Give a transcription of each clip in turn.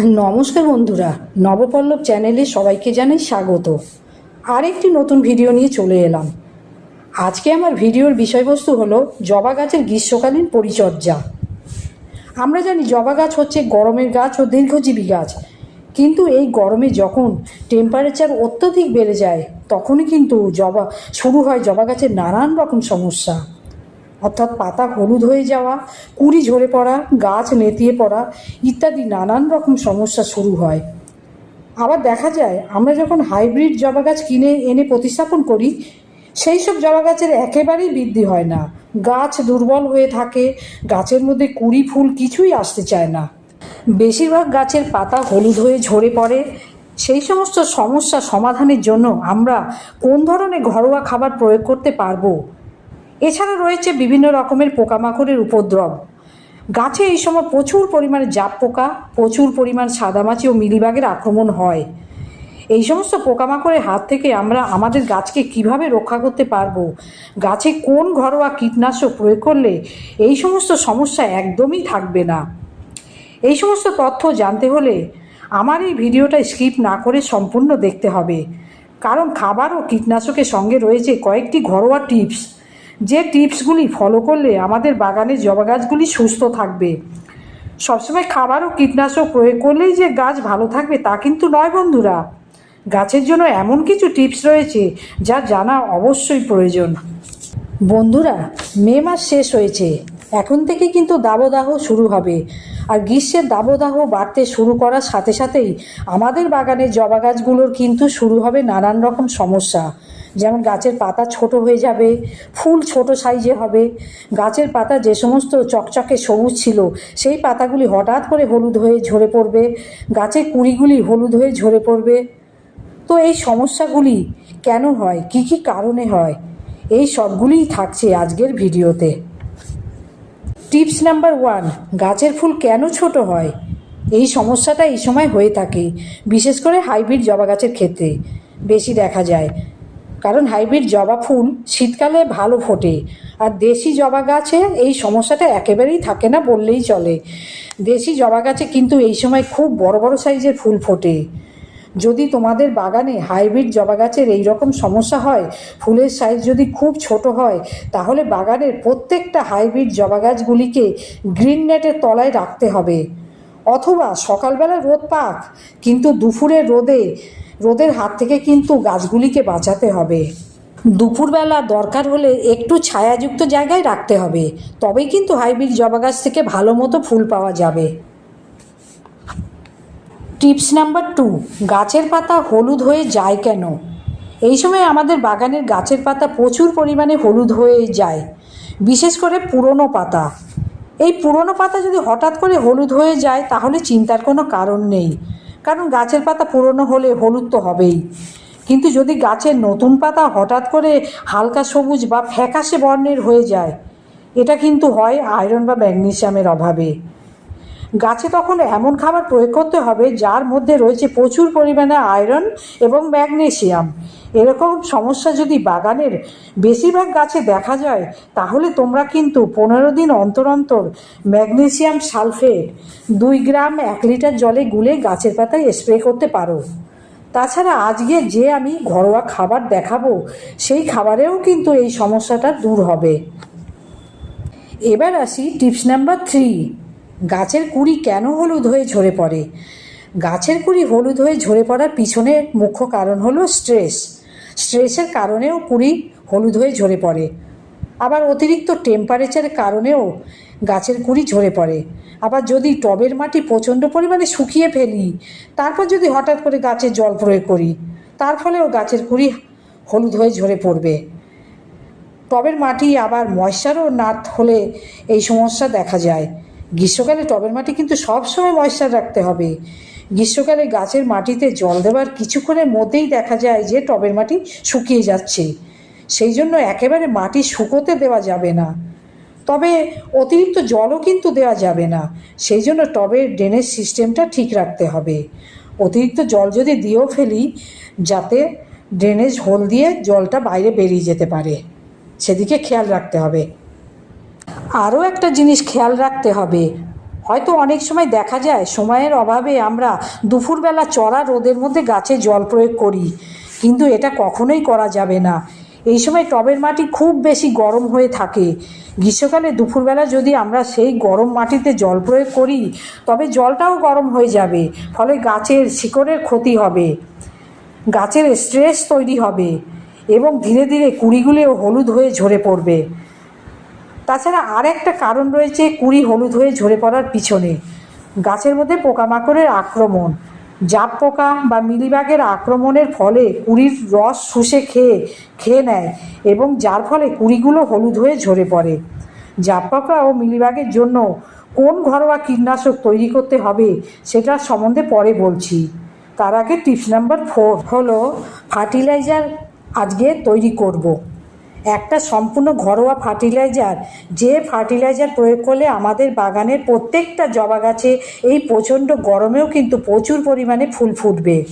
নমস্কার বন্ধুরা, নবপল্লব চ্যানেলে সবাইকে জানাই স্বাগত। আরেকটি নতুন ভিডিও নিয়ে চলে এলাম। আজকে আমার ভিডিওর বিষয়বস্তু হলো জবা গাছের গ্রীষ্মকালীন পরিচর্যা। আমরা জানি জবা গাছ হচ্ছে গরমের গাছ ও দীর্ঘজীবী গাছ। কিন্তু এই গরমে যখন টেম্পারেচার অত্যধিক বেড়ে যায়, তখনই কিন্তু জবা, শুরু হয় জবা গাছের নানান রকম সমস্যা। অর্থাৎ পাতা হলুদ হয়ে যাওয়া, কুড়ি ঝরে পড়া, গাছ নেতিয়ে পড়া ইত্যাদি নানান রকম সমস্যা শুরু হয়। আবার দেখা যায়, আমরা যখন হাইব্রিড জবা গাছ কিনে এনে প্রতিস্থাপন করি, সেই সব জবা গাছের একেবারেই বৃদ্ধি হয় না। গাছ দুর্বল হয়ে থাকে, গাছের মধ্যে কুড়ি ফুল কিছুই আসতে চায় না। বেশিরভাগ গাছের পাতা হলুদ হয়ে ঝরে পড়ে। সেই সমস্ত সমস্যা সমাধানের জন্য আমরা কোন ধরনের ঘরোয়া খাবার প্রয়োগ করতে পারব? এছাড়া রয়েছে বিভিন্ন রকমের পোকামাকড়ের উপদ্রব। গাছে এই সময় প্রচুর পরিমাণে জাপ পোকা, প্রচুর পরিমাণ সাদামাছি ও মিলিবাগের আক্রমণ হয়। এই সমস্ত পোকামাকড়ের হাত থেকে আমরা আমাদের গাছকে কীভাবে রক্ষা করতে পারব? গাছে কোন ঘরোয়া কীটনাশক প্রয়োগ করলে এই সমস্ত সমস্যা একদমই থাকবে না? এই সমস্ত তথ্য জানতে হলে আমার এই ভিডিওটা স্কিপ না করে সম্পূর্ণ দেখতে হবে। কারণ খাবার ও কীটনাশকের সঙ্গে রয়েছে কয়েকটি ঘরোয়া টিপস। যে টিপসগুলি ফলো করলে আমাদের বাগানের জবা গাছগুলি সুস্থ থাকবে। সবসময় খাবার ও কীটনাশক প্রয়োগ করলেই যে গাছ ভালো থাকবে তা কিন্তু নয় বন্ধুরা। গাছের জন্য এমন কিছু টিপস রয়েছে যা জানা অবশ্যই প্রয়োজন। বন্ধুরা, মে মাস শেষ হয়েছে। এখন থেকে কিন্তু দাবদাহ শুরু হবে। আর গ্রীষ্মের দাবদাহ বাড়তে শুরু করার সাথে সাথেই আমাদের বাগানের জবা গাছগুলোর কিন্তু শুরু হবে নানান রকম সমস্যা। যেমন গাছের পাতা ছোট হয়ে যাবে, ফুল ছোট সাইজে হবে। গাছের পাতা যে সমস্ত চকচকে সবুজ ছিল, সেই পাতাগুলি হঠাৎ করে হলুদ হয়ে ঝরে পড়বে গাছের কুড়িগুলি হলুদ হয়ে ঝরে পড়বে। তো এই সমস্যাগুলি কেন হয়? কি কি কারণে হয়? এই সবগুলিই থাকছে আজকের ভিডিওতে। টিপস নাম্বার ওয়ান, গাছের ফুল কেন ছোট হয়? এই সমস্যাটা এই সময় হয়ে থাকে, বিশেষ করে হাইব্রিড জবা গাছের ক্ষেত্রে। বেশি দেখা যায়। কারণ হাইব্রিড জবা ফুল শীতকালে ভালো ফোটে। আর দেশি জবা গাছে এই সমস্যাটা একেবারেই থাকে না বললেই চলে। দেশি জবা গাছে কিন্তু এই সময় খুব বড় বড় সাইজের ফুল ফোটে। যদি তোমাদের বাগানে হাইব্রিড জবা গাছের এই রকম সমস্যা হয়, ফুলের সাইজ যদি খুব ছোট হয়, তাহলে বাগানের প্রত্যেকটা হাইব্রিড জবা গাছগুলিকে গ্রিন নেটের তলায় রাখতে হবে। অথবা সকালবেলা রোদ পাক, কিন্তু দুপুরে রোদে রোদের হাত থেকে কিন্তু গাছগুলিকে বাঁচাতে হবে। দুপুরবেলা দরকার হলে একটু ছায়াযুক্ত জায়গায় রাখতে হবে। তবেই কিন্তু হাইব্রিড জবা গাছ থেকে ভালো মতো ফুল পাওয়া যাবে। টিপস নাম্বার টু, গাছের পাতা হলুদ হয়ে যায় কেন? এই সময় আমাদের বাগানের গাছের পাতা প্রচুর পরিমাণে হলুদ হয়ে যায়, বিশেষ করে পুরনো পাতা। এই পুরনো পাতা যদি হঠাৎ করে হলুদ হয়ে যায়, তাহলে চিন্তার কোনো কারণ নেই। কারণ গাছের পাতা পুরনো হলে হলুদ তো হবেই। কিন্তু যদি গাছের নতুন পাতা হঠাৎ করে হালকা সবুজ বা ফ্যাকাশে বর্ণের হয়ে যায়, এটা কিন্তু হয় আয়রন বা ম্যাগনেশিয়ামের অভাবে। গাছে তখন এমন খাবার প্রয়োগ করতে হবে যার মধ্যে রয়েছে প্রচুর পরিমাণে আয়রন এবং ম্যাগনেশিয়াম এরকম সমস্যা যদি বাগানের বেশিরভাগ গাছে দেখা যায়, তাহলে তোমরা কিন্তু পনেরো দিন অন্তর অন্তর ম্যাগনেশিয়াম সালফেট দুই গ্রাম এক লিটার জলে গুলে গাছের পাতায় স্প্রে করতে পারো। তাছাড়া আজকে যে আমি ঘরোয়া খাবার দেখাবো, সেই খাবারেও কিন্তু এই সমস্যাটা দূর হবে। এবার আসি টিপস নাম্বার থ্রি। গাছের কুড়ি কেন হলুদ হয়ে ঝরে পড়ে? গাছের কুড়ি হলুদ হয়ে ঝরে পড়ার পিছনে মুখ্য কারণ হলো স্ট্রেস। স্ট্রেসের কারণেও কুড়ি হলুদ হয়ে ঝরে পড়ে। আবার অতিরিক্ত টেম্পারেচারের কারণেও গাছের কুড়ি ঝরে পড়ে। আবার যদি টবের মাটি প্রচণ্ড পরিমাণে শুকিয়ে ফেলি, তারপর যদি হঠাৎ করে গাছে জল প্রয়োগ করি, তার ফলেও গাছের কুড়ি হলুদ হয়ে ঝরে পড়বে। টবের মাটি আবার ময়শ্চারও না হলে এই সমস্যা দেখা যায়। গ্রীষ্মকালে টবের মাটি কিন্তু সবসময় ময়শ্চার রাখতে হবে। গ্রীষ্মকালে গাছের মাটিতে জল দেওয়ার কিছুক্ষণের মধ্যেই দেখা যায় যে টবের মাটি শুকিয়ে যাচ্ছে। সেই জন্য একেবারে মাটি শুকোতে দেওয়া যাবে না। তবে অতিরিক্ত জলও কিন্তু দেওয়া যাবে না। সেই জন্য টবের ড্রেনেজ সিস্টেমটা ঠিক রাখতে হবে। অতিরিক্ত জল যদি দিয়েও ফেলি, যাতে ড্রেনেজ হোল দিয়ে জলটা বাইরে বেরিয়ে যেতে পারে। সেদিকে খেয়াল রাখতে হবে। আরও একটা জিনিস খেয়াল রাখতে হবে। হয়তো অনেক সময় দেখা যায়, সময়ের অভাবে আমরা দুপুরবেলা চড়া রোদের মধ্যে গাছে জল প্রয়োগ করি, কিন্তু এটা কখনোই করা যাবে না। এই সময় টবের মাটি খুব বেশি গরম হয়ে থাকে। গ্রীষ্মকালে দুপুরবেলা যদি আমরা সেই গরম মাটিতে জল প্রয়োগ করি, তবে জলটাও গরম হয়ে যাবে, ফলে গাছের শিকড়ের ক্ষতি হবে, গাছের স্ট্রেস তৈরি হবে এবং ধীরে ধীরে কুড়িগুলিও হলুদ হয়ে ঝরে পড়বে। তাছাড়া আর একটা কারণ রয়েছে কুড়ি হলুদ হয়ে ঝরে পড়ার পিছনে। গাছের মধ্যে পোকামাকড়ের আক্রমণ। জাপ পোকা বা মিলিবাগের আক্রমণের ফলে কুড়ির রস শুষে খেয়ে খেয়ে নেয় এবং যার ফলে কুড়িগুলো হলুদ হয়ে ঝরে পড়ে। জাপ পোকা ও মিলিবাগের জন্য কোন ঘরোয়া কীটনাশক তৈরি করতে হবে সেটার সম্বন্ধে পরে বলছি। তার আগে টিপস নাম্বার ফোর হলো ফার্টিলাইজার আজকে তৈরি করব। একটা সম্পূর্ণ ঘরোয়া ফার্টিলাইজার। যে ফার্টিলাইজার প্রয়োগ করলে আমাদের বাগানের প্রত্যেকটা জবা গাছে এই প্রচণ্ড গরমেও কিন্তু প্রচুর পরিমাণে ফুল ফুটবে।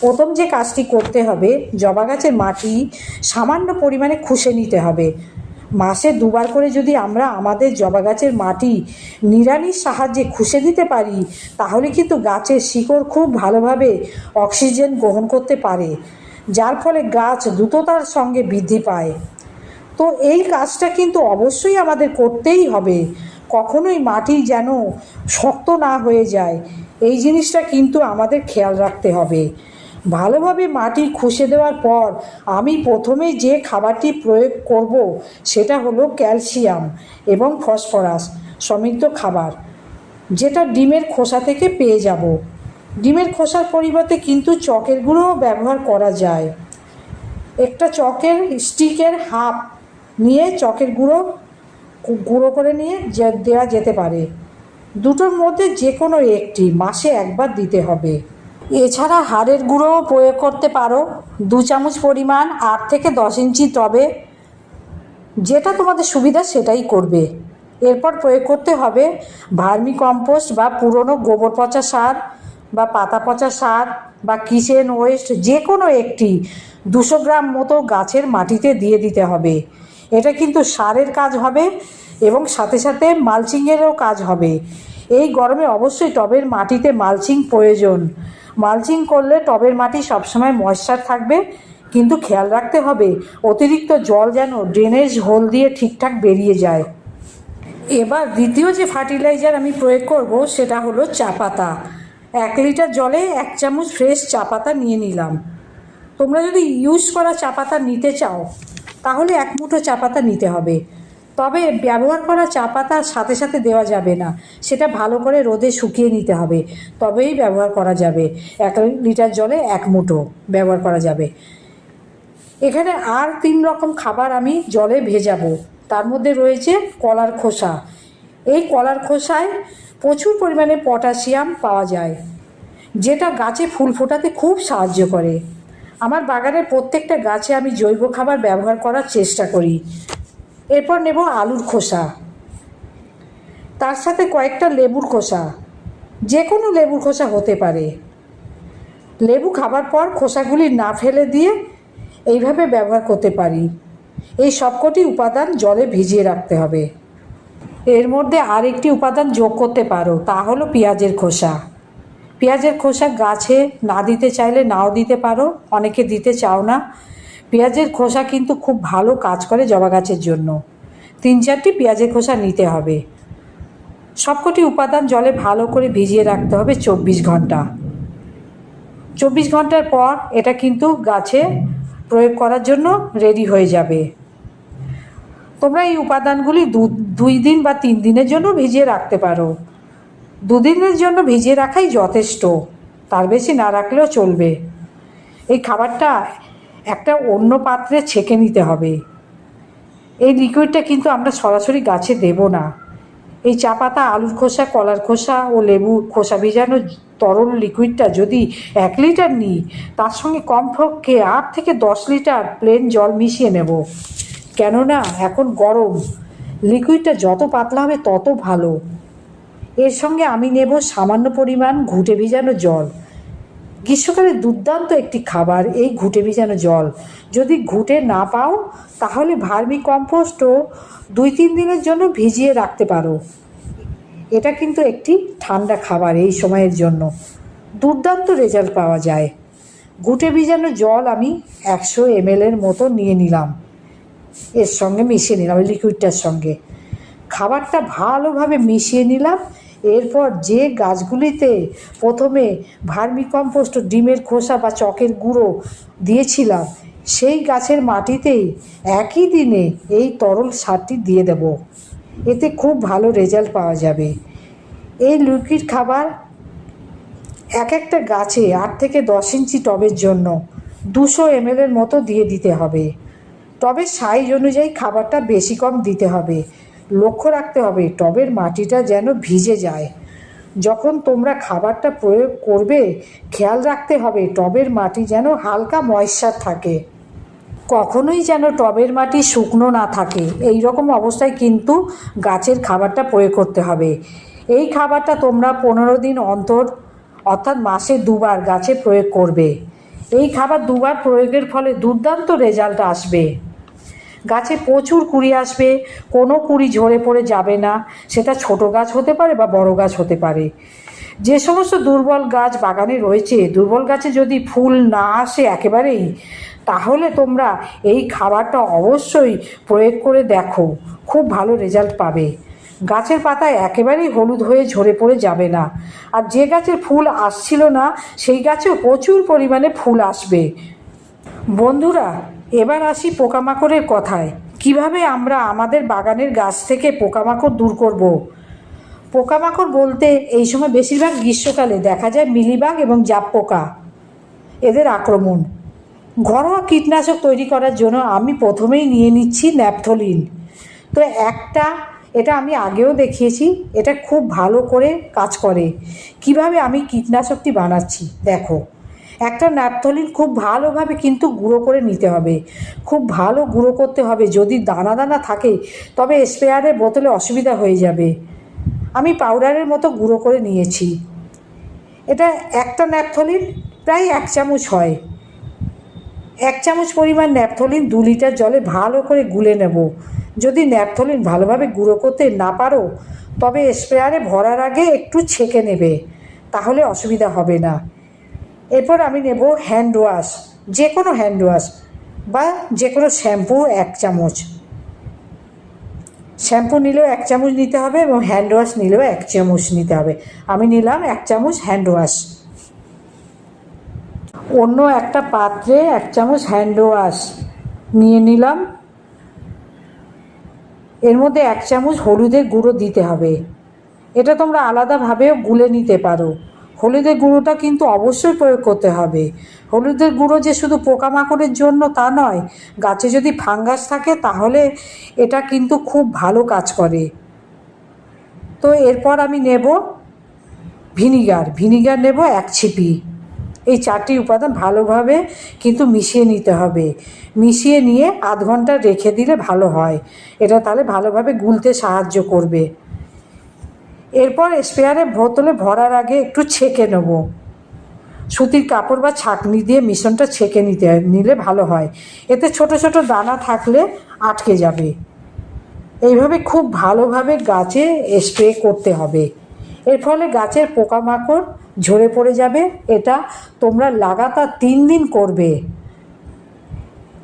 প্রথম যে কাজটি করতে হবে, জবা গাছের মাটি সামান্য পরিমাণে খুশে নিতে হবে। মাসে দুবার করে যদি আমরা আমাদের জবা গাছের মাটি নিড়ানির সাহায্যে খুশে দিতে পারি, তাহলে কিন্তু গাছের শিকড় খুব ভালোভাবে অক্সিজেন গ্রহণ করতে পারে। যার ফলে গাছ দ্রুততার সঙ্গে বৃদ্ধি পায়। তো এই কাজটা কিন্তু অবশ্যই আমাদের করতেই হবে। কখনোই মাটি যেন শক্ত না হয়ে যায়। এই জিনিসটা কিন্তু আমাদের খেয়াল রাখতে হবে। ভালোভাবে মাটি খুশে দেওয়ার পর আমি প্রথমে যে খাবারটি প্রয়োগ করব সেটা হলো ক্যালসিয়াম এবং ফসফরাস সমৃদ্ধ খাবার, যেটা ডিমের খোসা থেকে পেয়ে যাব। ডিমের খোসার পরিবর্তে কিন্তু চকের গুঁড়োও ব্যবহার করা যায়। একটা চকের স্টিকের হাফ নিয়ে চকের গুঁড়ো গুঁড়ো করে নিয়ে দেওয়া যেতে পারে। দুটোর মধ্যে যে কোনো একটি মাসে একবার দিতে হবে। এছাড়া হাড়ের গুঁড়োও প্রয়োগ করতে পারো। দু চামচ পরিমাণ আট থেকে দশ ইঞ্চি টবে। যেটা তোমাদের সুবিধা সেটাই করবে। এরপর প্রয়োগ করতে হবে ভার্মি কম্পোস্ট বা পুরনো গোবর পচা সার বা পাতা পচা সার বা কিচেন ওয়েস্ট যে কোনো একটি দুশো গ্রাম মতো গাছের মাটিতে দিয়ে দিতে হবে। এটা কিন্তু সারের কাজ হবে এবং সাথে সাথে মালচিংয়েরও কাজ হবে। এই গরমে অবশ্যই টবের মাটিতে মালচিং প্রয়োজন। মালচিং করলে টবের মাটি সবসময় ময়শ্চার থাকবে, কিন্তু খেয়াল রাখতে হবে অতিরিক্ত জল যেন ড্রেনেজ হোল দিয়ে ঠিকঠাক বেরিয়ে যায়। এবার দ্বিতীয় যে ফার্টিলাইজার আমি প্রয়োগ করব সেটা হলো চা পাতা। এক লিটার জলে এক চামচ ফ্রেশ চা পাতা নিয়ে নিলাম। তোমরা যদি ইউজ করা চা পাতা নিতে চাও, তাহলে এক মুঠো চা পাতা নিতে হবে। তবে ব্যবহার করা চা পাতার সাথে সাথে দেওয়া যাবে না, সেটা ভালো করে রোদে শুকিয়ে নিতে হবে। তবেই ব্যবহার করা যাবে। এক লিটার জলে এক মুঠো ব্যবহার করা যাবে। এখানে আর তিন রকম খাবার আমি জলে ভেজাবো। তার মধ্যে রয়েছে কলার খোসা। এই কলার খোসায় প্রচুর পরিমাণে পটাশিয়াম পাওয়া যায়, যেটা গাছে ফুল ফোটাতে খুব সাহায্য করে। আমার বাগানের প্রত্যেকটা গাছে আমি জৈব খাবার ব্যবহার করার চেষ্টা করি। এরপর নেব আলুর খোসা। তার সাথে কয়েকটা লেবুর খোসা। যে কোনো লেবুর খোসা হতে পারে। লেবু খাবার পর খোসাগুলি না ফেলে দিয়ে এইভাবে ব্যবহার করতে পারি। এই সবকটি উপাদান জলে ভিজিয়ে রাখতে হবে। এর মধ্যে আরেকটি উপাদান যোগ করতে পারো, তা হলো পেঁয়াজের খোসা। পেঁয়াজের খোসা গাছে না দিতে চাইলে নাও দিতে পারো, অনেকে দিতে চাও না। পেঁয়াজের খোসা কিন্তু খুব ভালো কাজ করে জবা গাছের জন্য। তিন চারটি পেঁয়াজের খোসা নিতে হবে। সবকটি উপাদান জলে ভালো করে ভিজিয়ে রাখতে হবে চব্বিশ ঘণ্টা। চব্বিশ ঘণ্টার পর এটা কিন্তু গাছে প্রয়োগ করার জন্য রেডি হয়ে যাবে। তোমরা এই উপাদানগুলি দুই দিন বা তিন দিনের জন্য ভিজিয়ে রাখতে পারো। দুদিনের জন্য ভিজিয়ে রাখাই যথেষ্ট। তার বেশি না রাখলেও চলবে। এই খাবারটা একটা অন্য পাত্রে ছেঁকে নিতে হবে। এই লিকুইডটা কিন্তু আমরা সরাসরি গাছে দেব না। এই চা পাতা, আলুর খোসা, কলার খোসা ও লেবু, খোসা ভিজানো তরল লিকুইডটা যদি এক লিটার নিই, তার সঙ্গে কমপক্ষে আট থেকে দশ লিটার প্লেন জল মিশিয়ে নেব। কেননা এখন গরম। লিকুইডটা যত পাতলা হবে তত ভালো। এর সঙ্গে আমি নেব সামান্য পরিমাণ ঘুটে ভিজানো জল। গ্রীষ্মকালে দুর্দান্ত একটি খাবার এই ঘুটে ভিজানো জল। যদি ঘুটে না পাও, তাহলে ভার্মি কম্পোস্টও দুই তিন দিনের জন্য ভিজিয়ে রাখতে পারো। এটা কিন্তু একটি ঠান্ডা খাবার এই সময়ের জন্য। দুর্দান্ত রেজাল্ট পাওয়া যায়। গুটে ভিজানো জল আমি একশো এমএলের মতো নিয়ে নিলাম। এর সঙ্গে মিশিয়ে নিলাম লিকুইডটার সঙ্গে। খাবারটা ভালোভাবে মিশিয়ে নিলাম, এরপর যে গাছগুলিতে প্রথমে ভার্মি কম্পোস্ট ডিমের খোসা বা চকের গুঁড়ো দিয়েছিলাম, সেই গাছের মাটিতেই একই দিনে এই তরল সারটি দিয়ে দেব। এতে খুব ভালো রেজাল্ট পাওয়া যাবে। এই লিকুইড খাবার এক একটা গাছে আট থেকে দশ ইঞ্চি টবের জন্য দুশো এমএলের মতো দিয়ে দিতে হবে। টবের সাইজ অনুযায়ী খাবারটা বেশি কম দিতে হবে। লক্ষ্য রাখতে হবে, টবের মাটিটা যেন ভিজে যায়। যখন তোমরা খাবারটা প্রয়োগ করবে, খেয়াল রাখতে হবে, টবের মাটি যেন হালকা ময়শ্চার থাকে। কখনোই যেন টবের মাটি শুকনো না থাকে। এই রকম অবস্থায় কিন্তু গাছের খাবারটা প্রয়োগ করতে হবে। এই খাবারটা তোমরা পনেরো দিন অন্তর, অর্থাৎ মাসে দুবার গাছে প্রয়োগ করবে। এই খাবার দুবার প্রয়োগের ফলে দুর্দান্ত রেজাল্ট আসবে। গাছে প্রচুর কুড়ি আসবে, কোনো কুড়ি ঝরে পড়ে যাবে না, সেটা ছোট গাছ হতে পারে বা বড় গাছ হতে পারে। যে সমস্ত দুর্বল গাছ বাগানে রয়েছে, দুর্বল গাছে যদি ফুল না আসে একেবারেই, তাহলে তোমরা এই খাবারটা অবশ্যই প্রয়োগ করে দেখো, খুব ভালো রেজাল্ট পাবে। গাছের পাতা একেবারেই হলুদ হয়ে ঝরে পড়ে যাবে না। আর যে গাছের ফুল আসছিল না, সেই গাছেও প্রচুর পরিমাণে ফুল আসবে। বন্ধুরা এবার আসি পোকামাকড়ের কথায়। কীভাবে আমরা আমাদের বাগানের গাছ থেকে পোকামাকড় দূর করব। পোকামাকড় বলতে এই সময় বেশিরভাগ গ্রীষ্মকালে দেখা যায় মিলিবাগ এবং জাপ পোকা এদের আক্রমণ। ঘরোয়া কীটনাশক তৈরি করার জন্য আমি প্রথমেই নিয়ে নিচ্ছি ন্যাপথলিন। তো একটা, এটা আমি আগেও দেখিয়েছি, এটা খুব ভালো করে কাজ করে। কীভাবে আমি কীটনাশকটি বানাচ্ছি? দেখো। একটা ন্যাপথলিন খুব ভালোভাবে কিন্তু গুঁড়ো করে নিতে হবে। খুব ভালো গুঁড়ো করতে হবে। যদি দানা দানা থাকে, তবে স্প্রেয়ারের বোতলে অসুবিধা হয়ে যাবে। আমি পাউডারের মতো গুঁড়ো করে নিয়েছি। এটা একটা ন্যাপথলিন প্রায় এক চামচ হয়। এক চামচ পরিমাণ ন্যাপথলিন দু লিটার জলে ভালো করে গুলে নেব। যদি ন্যাপথলিন ভালোভাবে গুঁড়ো করতে না পারো, তবে স্প্রেয়ারে ভরার আগে একটু ছেঁকে নেবে। তাহলে অসুবিধা হবে না। এরপর আমি নেব হ্যান্ড ওয়াশ যে কোনো হ্যান্ড ওয়াশ বা যে কোনো শ্যাম্পু এক চামচ। শ্যাম্পু নিলেও এক চামচ নিতে হবে এবং হ্যান্ড ওয়াশ নিলেও এক চামচ নিতে হবে। আমি নিলাম এক চামচ হ্যান্ড ওয়াশ অন্য একটা পাত্রে এক চামচ হ্যান্ড ওয়াশ নিয়ে নিলাম। এর মধ্যে এক চামচ হলুদের গুঁড়ো দিতে হবে। এটা তোমরা আলাদাভাবেও গুলে নিতে পারো। হলুদের গুঁড়োটা কিন্তু অবশ্যই প্রয়োগ করতে হবে। হলুদের গুঁড়ো যে শুধু পোকামাকড়ের জন্য তা নয়, গাছে যদি ফাঙ্গাস থাকে তাহলে এটা কিন্তু খুব ভালো কাজ করে। তো এরপর আমি নেব ভিনিগার। ভিনিগার নেব এক ছিপি। এই চারটি উপাদান ভালোভাবে কিন্তু মিশিয়ে নিতে হবে। মিশিয়ে নিয়ে আধ ঘণ্টা রেখে দিলে ভালো হয়। এটা তাহলে ভালোভাবে গুলতে সাহায্য করবে। এরপর স্প্রেয়ারে বোতলে ভরার আগে একটু ছেঁকে নেব। সুতির কাপড় বা ছাঁকনি দিয়ে মিশ্রণটা ছেঁকে নিতে নিলে ভালো হয়। এতে ছোট ছোট দানা থাকলে আটকে যাবে। এইভাবে খুব ভালোভাবে গাছে স্প্রে করতে হবে। এর ফলে গাছের পোকামাকড় ঝরে পড়ে যাবে। এটা তোমরা লাগাতার তিন দিন করবে।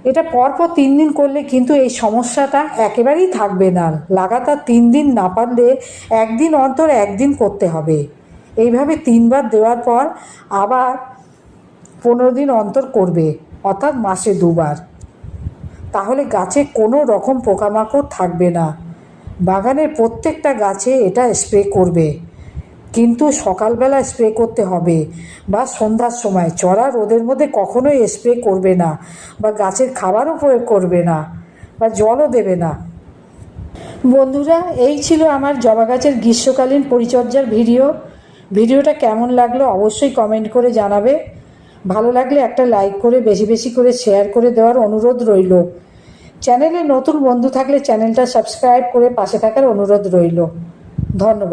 এটা পরপর তিন দিন করলে কিন্তু এই সমস্যাটা একেবারেই থাকবে না। লাগাতার তিন দিন না পারলে একদিন অন্তর একদিন করতে হবে। এইভাবে তিনবার দেওয়ার পর আবার পনেরো দিন অন্তর করবে, অর্থাৎ মাসে দুবার। তাহলে গাছে কোনো রকম পোকামাকড় থাকবে না। বাগানের প্রত্যেকটা গাছে এটা স্প্রে করবে। কিন্তু সকালবেলা স্প্রে করতে হবে বা সন্ধ্যার সময়। চড়া রোদের মধ্যে কখনোই স্প্রে করবে না বা গাছের খাবারও প্রয়োগ করবে না বা জলও দেবে না। বন্ধুরা, এই ছিল আমার জবা গাছের গ্রীষ্মকালীন পরিচর্যার ভিডিও। ভিডিওটা কেমন লাগল অবশ্যই কমেন্ট করে জানাবে। ভালো লাগলে একটা লাইক করে, বেশি বেশি করে শেয়ার করে দেওয়ার অনুরোধ রইল। চ্যানেলে নতুন বন্ধু থাকলে চ্যানেলটা সাবস্ক্রাইব করে পাশে থাকার অনুরোধ রইল। ধন্যবাদ।